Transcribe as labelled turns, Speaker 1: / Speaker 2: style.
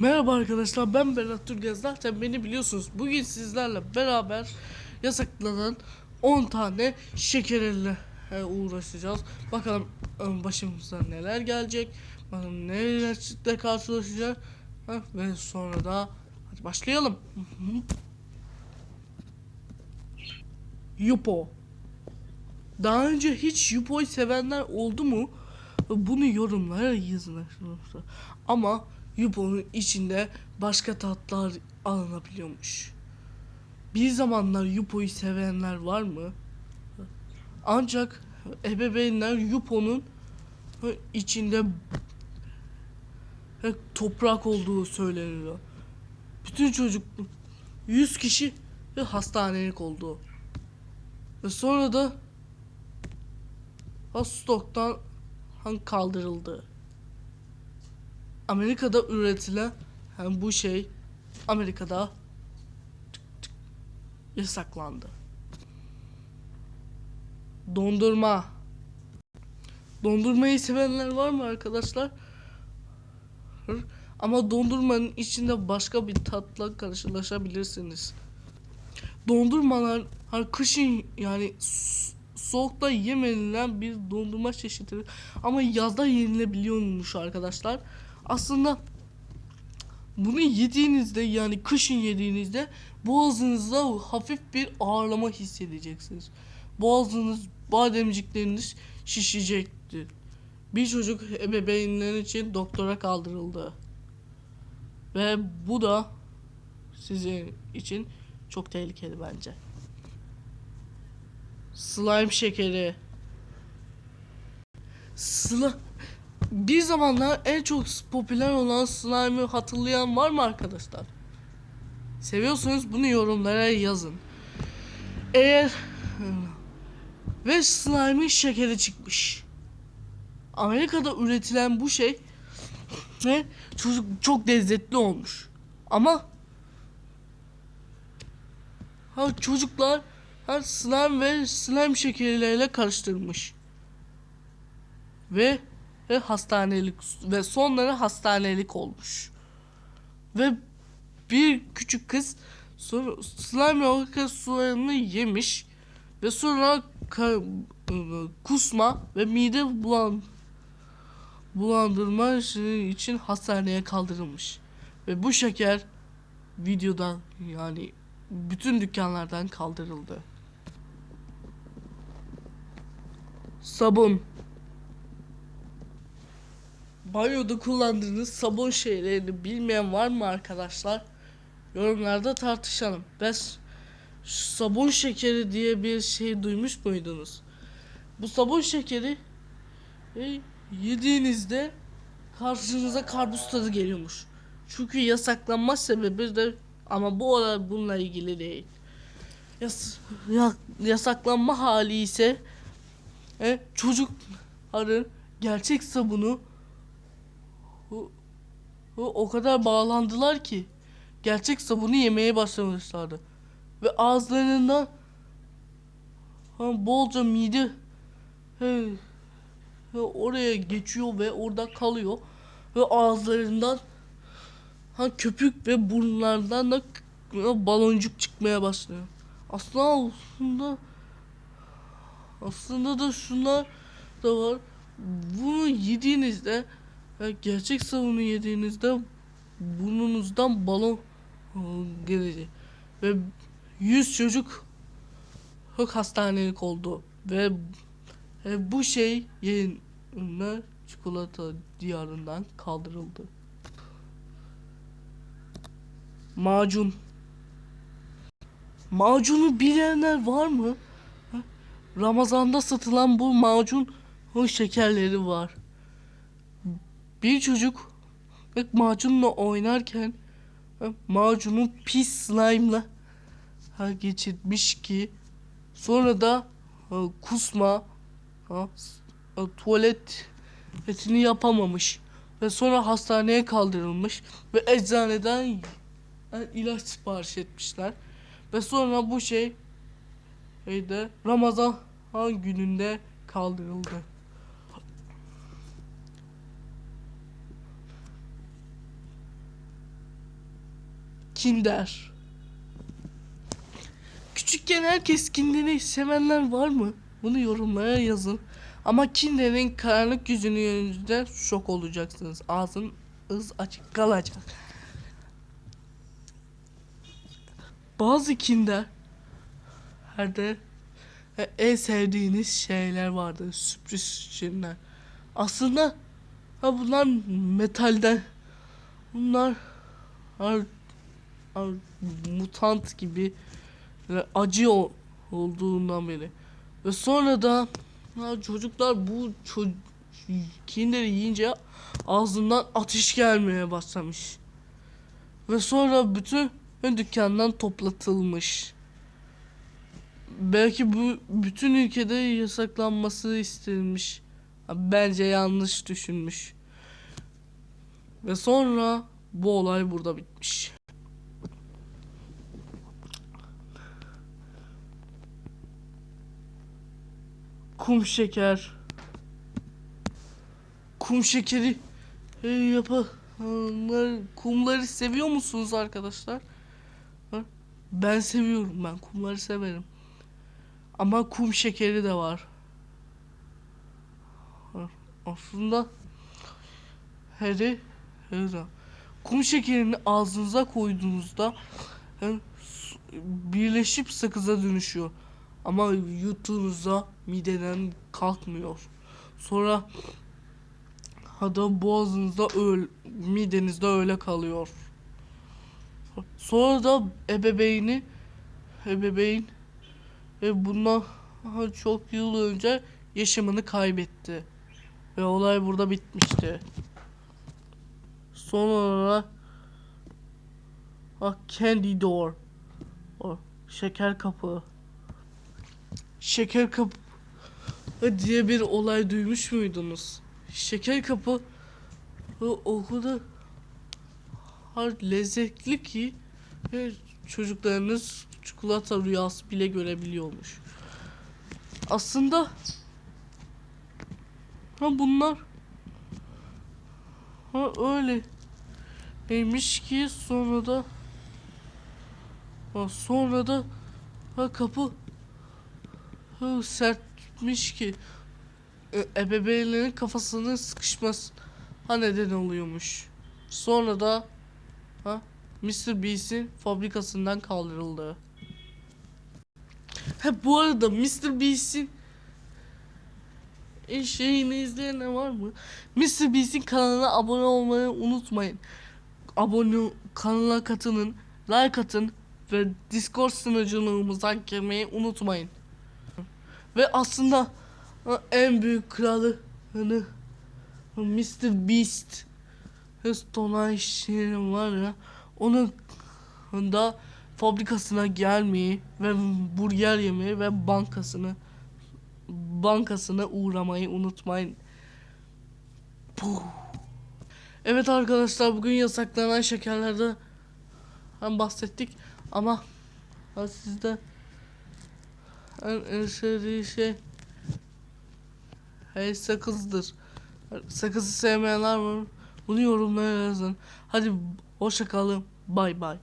Speaker 1: Merhaba arkadaşlar ben Berat Türgez zaten beni biliyorsunuz bugün sizlerle beraber yasaklanan 10 tane şekerle uğraşacağız. Bakalım başımıza neler gelecek bakalım nelerle karşılaşacağız ve sonra da hadi başlayalım. Yupo. Daha önce hiç Yupo'yu sevenler oldu mu? Bunu yorumlara yazın arkadaşlar. Ama Yupo'nun içinde başka tatlar alınabiliyormuş. Bir zamanlar Yupo'yu sevenler var mı? Ancak ebeveynler Yupo'nun içinde toprak olduğu söyleniyor. Bütün çocuk 100 kişi hastanelik oldu. Ve sonra da ha stoktan han kaldırıldı. Amerika'da üretilen hem bu şey Amerika'da yasaklandı. Dondurma. Dondurmayı sevenler var mı arkadaşlar? Ama dondurmanın içinde başka bir tatla karşılaşabilirsiniz. Dondurmalar hani kışın yani soğukta yemenilen bir dondurma çeşididir. Ama yazda yenilebiliyormuş arkadaşlar. Aslında bunu yediğinizde yani kışın yediğinizde boğazınızda hafif bir ağırlama hissedeceksiniz. Boğazınız, bademcikleriniz şişecektir. Bir çocuk ebeveynler için doktora kaldırıldı. Ve bu da sizin için çok tehlikeli bence. Slime şekeri. Slime bir zamanlar en çok popüler olan slime'ı hatırlayan var mı arkadaşlar? Seviyorsanız bunu yorumlara yazın. Eğer ve slime'ın şekeri çıkmış. Amerika'da üretilen bu şey ve çocuk çok lezzetli olmuş. Ama ha çocuklar ha slime ve slime şekerleriyle karıştırmış. Ve ve hastanelik ve sonları hastanelik olmuş. Ve bir küçük kız sonra slime yolka sularını yemiş ve sonra ka- kusma ve mide bulan bulandırma için hastaneye kaldırılmış. Ve bu şeker videodan yani bütün dükkanlardan kaldırıldı. Sabun Banyoda kullandığınız sabun şeylerini bilmeyen var mı arkadaşlar? Yorumlarda tartışalım. Ben sabun şekeri diye bir şey duymuş muydunuz? Bu sabun şekeri e, yediğinizde karşınıza karpuz tadı geliyormuş. Çünkü yasaklanma sebebi de ama bu olay bununla ilgili değil. Yas ya- yasaklanma hali ise e, çocukların gerçek sabunu bu, bu o kadar bağlandılar ki gerçek sabunu yemeye başlamışlardı. Ve ağızlarından ha, bolca mide he, he, oraya geçiyor ve orada kalıyor. Ve ağızlarından ha, köpük ve burnlardan da k- baloncuk çıkmaya başlıyor. Aslında aslında aslında da şunlar da var. Bunu yediğinizde ya gerçek sabunu yediğinizde burnunuzdan balon gelecek. Ve 100 çocuk çok hastanelik oldu. Ve e, bu şey yerine çikolata diyarından kaldırıldı. Macun. Macunu bilenler var mı? Ramazanda satılan bu macun şekerleri var. Bir çocuk macunla oynarken ha, macunu pis slime'la ha, geçirmiş ki sonra da ha, kusma ha, ha, tuvalet etini yapamamış ve sonra hastaneye kaldırılmış ve eczaneden ilaç sipariş etmişler ve sonra bu şey şeyde Ramazan gününde kaldırıldı. Kinder. Küçükken herkes Kinder'i sevenler var mı? Bunu yorumlara yazın. Ama Kinder'in karanlık yüzünü görünce şok olacaksınız. Ağzınız açık kalacak. Bazı Kinder herde e, en sevdiğiniz şeyler vardı. Sürpriz şeyler. Aslında ha bunlar metalden. Bunlar mutant gibi acı ol- olduğundan beri. Ve sonra da ha, çocuklar bu ço- Kinder'i yiyince ağzından ateş gelmeye başlamış. Ve sonra bütün dükkandan toplatılmış. Belki bu bütün ülkede yasaklanması istenmiş. Bence yanlış düşünmüş. Ve sonra bu olay burada bitmiş. Kum şeker. Kum şekeri e, yapa. Onlar, kumları seviyor musunuz arkadaşlar? Ha? Ben seviyorum ben kumları severim. Ama kum şekeri de var. Ha, Aslında Heri Hera. Kum şekerini ağzınıza koyduğunuzda hem su- birleşip sakıza dönüşüyor. Ama yuttuğunuzda mideden kalkmıyor. Sonra Hada boğazınızda öyle, midenizde öyle kalıyor. Sonra da ebeveyni ebeveyn ve bundan çok yıl önce yaşamını kaybetti. Ve olay burada bitmişti. Son olarak ah, Candy Door o şeker kapı şeker kapı diye bir olay duymuş muydunuz? Şeker kapı o o kadar lezzetli ki e, çocuklarınız çikolata rüyası bile görebiliyormuş. Aslında ha bunlar ha öyle neymiş ki sonra da ha sonra da ha kapı sertmiş ki e, ebeveynlerin kafasının sıkışması ha neden oluyormuş. Sonra da ha Mr. Beast'in fabrikasından kaldırıldı. Ha bu arada Mr. Beast'in e, şeyini izleyen var mı? Mr. Beast'in kanalına abone olmayı unutmayın. Abone kanala katılın, like atın ve Discord sunuculuğumuza girmeyi unutmayın. Ve aslında en büyük kralı hani Mr. Beast Stone şeyin var ya onun da fabrikasına gelmeyi ve burger yemeyi ve bankasını bankasına uğramayı unutmayın. Puh. Evet arkadaşlar bugün yasaklanan şekerlerde hem bahsettik ama sizde en, sevdiği şey hey sakızdır. Sakızı sevmeyenler var. Bunu yorumlara yazın. Hadi hoşça kalın. Bay bay.